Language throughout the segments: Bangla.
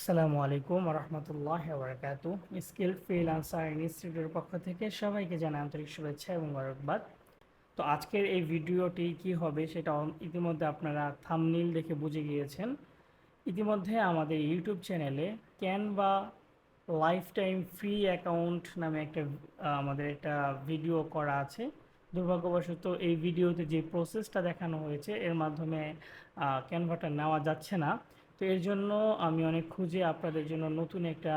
আসসালামু আলাইকুম রহমতুল্লাহ বরকাত স্কিল ফ্রিলান্সার ইনস্টিটিউটের পক্ষ থেকে সবাইকে জানাই আন্তরিক শুভেচ্ছা এবং মোবারকবাদ। তো আজকের এই ভিডিওটি কি হবে সেটা ইতিমধ্যে আপনারা থামনিল দেখে বুঝে গিয়েছেন। ইতিমধ্যে আমাদের ইউটিউব চ্যানেলে Canva lifetime free account নামে একটা আমাদের একটা ভিডিও করা আছে। দুর্ভাগ্যবশত এই ভিডিওতে যে প্রসেসটা দেখানো হয়েছে, এর মাধ্যমে ক্যানভাটা নেওয়া যাচ্ছে না। তো এর জন্য আমি অনেক খুঁজে আপনাদের জন্য নতুন একটা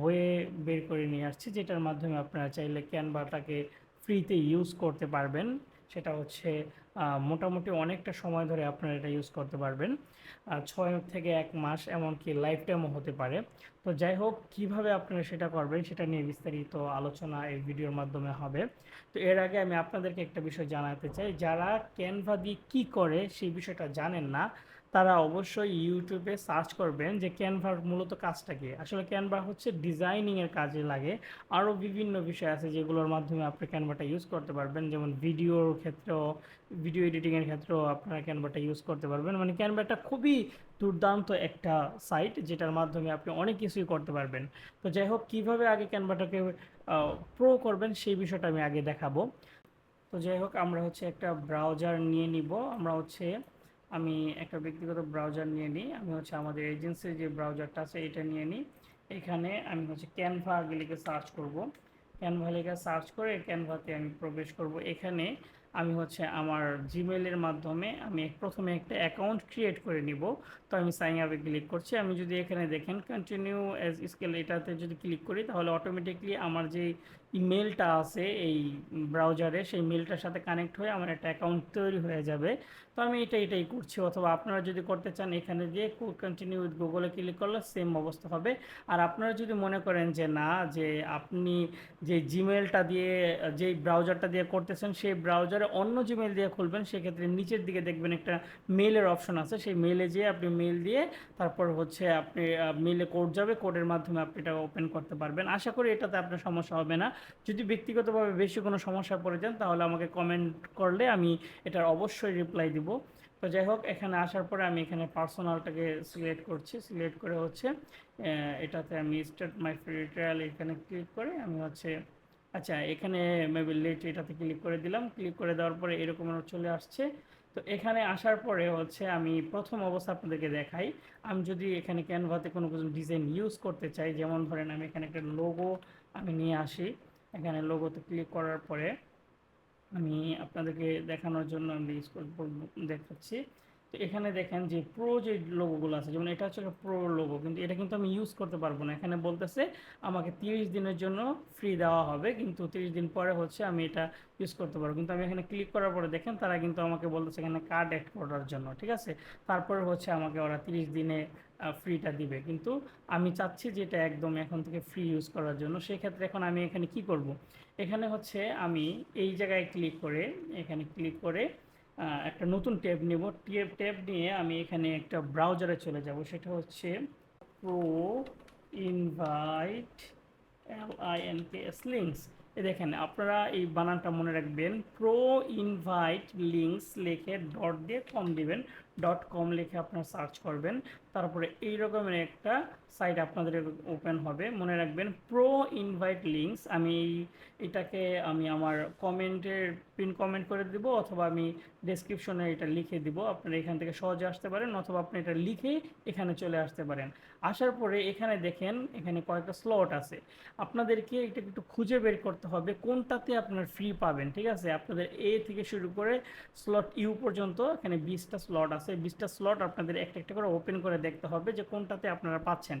বইয়ে বের করে নিয়ে আসছি, যেটার মাধ্যমে আপনারা চাইলে ক্যানভাটাকে ফ্রিতে ইউজ করতে পারবেন। সেটা হচ্ছে মোটামুটি অনেকটা সময় ধরে আপনারা এটা ইউজ করতে পারবেন। ছয় থেকে এক মাস এমনকি লাইফ টাইমও হতে পারে। তো যাই হোক, কীভাবে আপনারা সেটা করবেন সেটা নিয়ে বিস্তারিত আলোচনা এই ভিডিওর মাধ্যমে হবে। তো এর আগে আমি আপনাদেরকে একটা বিষয় জানাতে চাই, যারা ক্যানভা দিয়ে কী করে সেই বিষয়টা জানেন না তারা অবশ্যই ইউটিউবে সার্চ করবেন যে ক্যানভার মূলত কাজটা কি আসলে ক্যানভা হচ্ছে ডিজাইনিংয়ের কাজে লাগে। আরও বিভিন্ন বিষয় আছে যেগুলোর মাধ্যমে আপনি ক্যানভাটা ইউজ করতে পারবেন। যেমন ভিডিওর ক্ষেত্রেও ভিডিও এডিটিংয়ের ক্ষেত্রেও আপনারা ক্যানভাটা ইউজ করতে পারবেন। মানে ক্যানভাটা খুবই দুর্দান্ত একটা সাইট যেটার মাধ্যমে আপনি অনেক কিছুই করতে পারবেন। তো যাই হোক, কীভাবে আগে ক্যানভাটাকে প্রো করবেন সেই বিষয়টা আমি আগে দেখাবো। তো যাই হোক, আমরা হচ্ছে একটা ব্রাউজার নিয়ে নিব। আমরা হচ্ছে আমি একটা ব্যক্তিগত ব্রাউজার নিয়ে নিই। আমি হচ্ছে আমাদের এজেন্সির যে ব্রাউজারটা আছে, এটা নিয়ে নিই। এখানে আমি হচ্ছে ক্যানভা লিখে সার্চ করব। ক্যানভা লিখে সার্চ করে ক্যানভাতে আমি প্রবেশ করব। এখানে আমি হচ্ছে আমার জিমেলের মাধ্যমে আমি প্রথমে একটা অ্যাকাউন্ট ক্রিয়েট করে নিব। তো আমি সাইন আপে ক্লিক করছি। আমি যদি এখানে দেখেন কন্টিনিউ অ্যাজ স্কেল এটাতে যদি ক্লিক করি, তাহলে অটোমেটিকলি আমার যে ইমেলটা আছে এই ব্রাউজারে সেই মেলটার সাথে কানেক্ট হয়ে আমার একটা অ্যাকাউন্ট তৈরি হয়ে যাবে। তো আমি এটা এটাই করছি। অথবা আপনারা যদি করতে চান, এখানে দিয়ে কন্টিনিউ উইথ গুগলে ক্লিক করলে সেম অবস্থা হবে। আর আপনারা যদি মনে করেন যে, না, যে আপনি যে জিমেলটা দিয়ে যেই ব্রাউজারটা দিয়ে করতেছেন, সেই ব্রাউজারে অন্য জিমেল দিয়ে খুলবেন, সেক্ষেত্রে নিচের দিকে দেখবেন একটা মেলের অপশন আছে। সেই মেলে যেয়ে আপনি মেল দিয়ে তারপর হচ্ছে আপনি মেলে কোড যাবে কোডের মাধ্যমে আপনি এটা ওপেন করতে পারবেন। আশা করি এটাতে আপনার সমস্যা হবে না। যদি ব্যক্তিগতভাবে বেশি কোনো সমস্যা পড়ে যান, তাহলে আমাকে কমেন্ট করলে আমি এটার অবশ্যই রিপ্লাই দিব। তো যাই হোক, এখানে আসার পরে আমি এখানে পার্সোনালটাকে সিলেক্ট করছি। সিলেক্ট করে হচ্ছে এটাতে আমি স্টার্ট মাই ফ্রি ট্রায়াল এখানে ক্লিক করে আমি হচ্ছে আচ্ছা এখানে মেবি লেট এটাতে ক্লিক করে দিলাম। ক্লিক করে দেওয়ার পরে এরকম চলে আসছে। তো এখানে আসার পরে হচ্ছে আমি প্রথম অবস্থা আপনাদেরকে দেখাই। আমি যদি এখানে ক্যানভাতে কোনো কিছু ডিজাইন ইউজ করতে চাই, যেমন ধরেন আমি এখানে একটা লোগো আমি নিয়ে আসি। এখানে লোগোতে ক্লিক করার পরে আমি আপনাদেরকে দেখানোর জন্য আমি দেখাচ্ছি। তো এখানে দেখেন যে প্রো যে লোগোগুলো আছে, যেমন এটা হচ্ছে প্রো লোগো কিন্তু এটা কিন্তু আমি ইউজ করতে পারব না। এখানে বলতেছে আমাকে তিরিশ দিনের জন্য ফ্রি দেওয়া হবে, কিন্তু তিরিশ দিন পরে হচ্ছে আমি এটা ইউজ করতে পারব। কিন্তু আমি এখানে ক্লিক করার পরে দেখেন তারা কিন্তু আমাকে বলতেছে এখানে কার্ড অ্যাড করার জন্য, ঠিক আছে? তারপরে হচ্ছে আমাকে ওরা তিরিশ দিনে ফ্রিটা দিবে। কিন্তু আমি চাচ্ছি যে এটা একদম এখন থেকে ফ্রি ইউজ করার জন্য। সেক্ষেত্রে এখন আমি এখানে কি করব? এখানে হচ্ছে আমি এই জায়গায় ক্লিক করে, এখানে ক্লিক করে একটা নতুন ট্যাব নেব। ট্যাব ট্যাব নিয়ে আমি এখানে একটা ব্রাউজারে চলে যাব। সেটা হচ্ছে pro invite L I N K S links দেখেন, আপনারা এই বানানটা মনে রাখবেন প্রো ইনভাইট লিঙ্কস লিখে ডট দিয়ে কম দিবেন ডট কম লিখে আপনারা সার্চ করবেন, তারপরে এই রকমের একটা সাইট আপনাদের ওপেন হবে। মনে রাখবেন প্রো ইনভাইট লিঙ্কস আমি এটাকে আমি আমার কমেন্টের পিন কমেন্ট করে দিব, অথবা আমি ডেসক্রিপশনে এটা লিখে দিব, আপনারা এখান থেকে সহজে আসতে পারেন, অথবা আপনি এটা লিখে এখানে চলে আসতে পারেন। আসার পরে এখানে দেখেন, এখানে কয়েকটা স্লট আছে। আপনাদেরকে এটা একটু খুঁজে বের করতে হবে, কোনটাতে আপনার ফ্রি পাবেন, ঠিক আছে? আপনাদের এ থেকে শুরু করে স্লট ইউ পর্যন্ত, এখানে বিশটা স্লট আছে। বিশটা স্লট আপনাদের একটা একটা করে ওপেন করে দেখতে হবে যে কোনটাতে আপনারা পাচ্ছেন।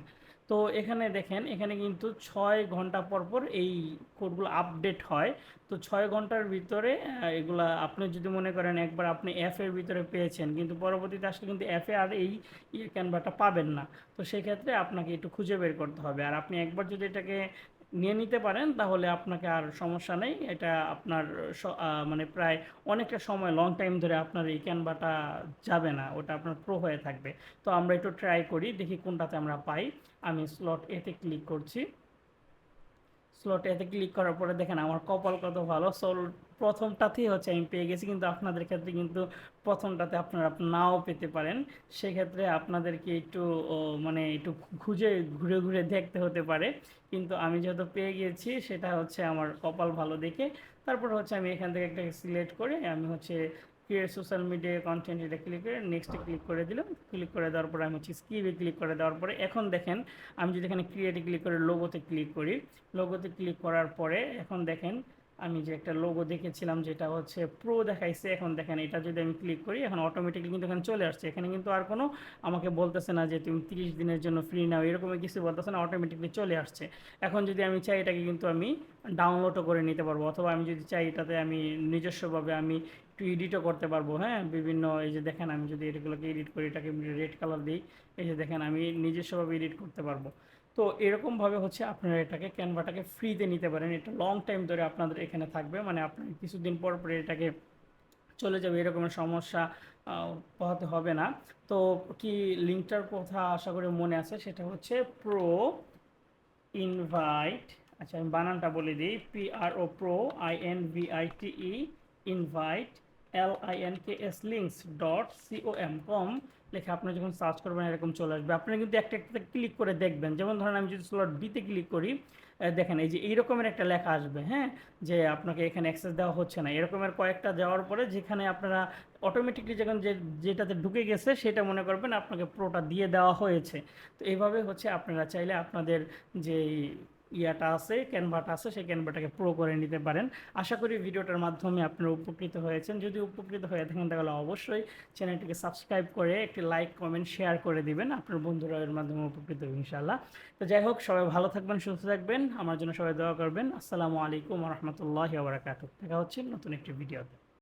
তো এখানে দেখেন, এখানে কিন্তু ছয় ঘণ্টা পর পর এই কোডগুলো আপডেট হয়। তো ছয় ঘণ্টার ভিতরে এগুলা আপনি যদি মনে করেন একবার আপনি অ্যাপের ভিতরে পেয়েছেন, কিন্তু পরবর্তীতে আসলে কিন্তু অ্যাপে আর এই ইয়ে ক্যানভাটা পাবেন না। তো সেক্ষেত্রে আপনাকে একটু খুঁজে বের করতে হবে। আর আপনি একবার যদি এটাকে নিয়ে নিতে পারেন, তাহলে আপনাকে আর সমস্যা নেই। এটা আপনার মানে প্রায় অনেকটা সময় লং টাইম ধরে আপনার এই ক্যানভাটা যাবে না, ওটা আপনার প্রো হয়ে থাকবে। তো আমরা একটু ট্রাই করি, দেখি কোনটাতে আমরা পাই। আমি স্লট এতে ক্লিক করছি। স্লট এতে ক্লিক করার পরে দেখেন, আমার কপাল কত ভালো সোল প্রথমটাতেই হচ্ছে আমি পেয়ে গেছি, কিন্তু আপনাদের ক্ষেত্রে কিন্তু প্রথমটাতে আপনারা নাও পেতে পারেন। সেক্ষেত্রে আপনাদেরকে একটু মানে একটু খুঁজে ঘুরে ঘুরে দেখতে হতে পারে। কিন্তু আমি যেহেতু পেয়ে গিয়েছি সেটা হচ্ছে আমার কপাল ভালো দেখে। তারপর হচ্ছে আমি এখান থেকে একটা সিলেক্ট করে আমি হচ্ছে ক্রিয়েট সোশ্যাল মিডিয়া কন্টেন্ট এটা ক্লিক করে নেক্সটে ক্লিক করে দিলাম। ক্লিক করে দেওয়ার পরে আমি হচ্ছে স্কিপে ক্লিক করে দেওয়ার পরে এখন দেখেন, আমি যদি এখানে ক্রিয়েটে ক্লিক করে লোগোতে ক্লিক করি লোগোতে ক্লিক করার পরে এখন দেখেন আমি যে একটা লোগো দেখেছিলাম যেটা হচ্ছে প্রো দেখাইছে, এখন দেখেন এটা যদি আমি ক্লিক করি, এখন অটোমেটিকলি কিন্তু এখানে চলে আসছে। এখানে কিন্তু আর কোনো আমাকে বলতেছে না যে তুমি তিরিশ দিনের জন্য ফ্রি নাও এরকম কিছু বলতেছে না অটোমেটিকলি চলে আসছে। এখন যদি আমি চাই এটাকে কিন্তু আমি ডাউনলোডও করে নিতে পারব, অথবা আমি যদি চাই এটাতে আমি নিজস্বভাবে আমি একটু এডিটও করতে পারব হ্যাঁ? বিভিন্ন এই যে দেখেন আমি যদি এটাগুলোকে এডিট করি, এটাকে রেড কালার দিই, এই যে দেখেন আমি নিজস্বভাবে এডিট করতে পারব। তো এরকমভাবে হচ্ছে আপনারা এটাকে ক্যানভাটাকে ফ্রিতে নিতে পারেন। এটা লং টাইম ধরে আপনাদের এখানে থাকবে। মানে আপনার কিছুদিন পর পরে এটাকে চলে যাবে এরকমের সমস্যা পোহাতে হবে না। তো কি লিঙ্কটার কথা আশা করি মনে আছে? সেটা হচ্ছে প্রো ইনভাইট আচ্ছা আমি বানানটা বলে দিই। P R O pro I N V I T E invite L I N K S links dot C O M com লেখা আপনি যখন সার্চ করবেন, এরকম চলে আসবে। আপনারা কিন্তু একটা একটা ক্লিক করে দেখবেন। যেমন ধরেন, আমি যদি স্লট বিতে ক্লিক করি দেখেন, এই যে এইরকমের একটা লেখা আসবে হ্যাঁ? যে আপনাকে এখানে অ্যাক্সেস দেওয়া হচ্ছে না। এরকমের কয়েকটা দেওয়ার পরে, যেখানে আপনারা অটোমেটিকলি যখন যে, যেটাতে ঢুকে গেছে, সেটা মনে করবেন আপনাকে প্রোটা দিয়ে দেওয়া হয়েছে। তো এইভাবে হচ্ছে আপনারা চাইলে আপনাদের যে ইয়াটা আছে, ক্যানভাটা আছে, সেই ক্যানভাটাকে প্রো করে নিতে পারেন। আশা করি ভিডিওটার মাধ্যমে আপনারা উপকৃত হয়েছেন। যদি উপকৃত হয়ে থাকেন তাহলে অবশ্যই চ্যানেলটিকে সাবস্ক্রাইব করে একটি লাইক, কমেন্ট, শেয়ার করে দিবেন। আপনার বন্ধুরা এর মাধ্যমে উপকৃত হবে ইনশাল্লাহ তো যাই হোক, সবাই ভালো থাকবেন, সুস্থ থাকবেন। আমার জন্য সবাই দোয়া করবেন। আসসালামু আলাইকুম রহমতুল্লাহ বারাকাতু দেখা হচ্ছে নতুন একটি ভিডিওতে।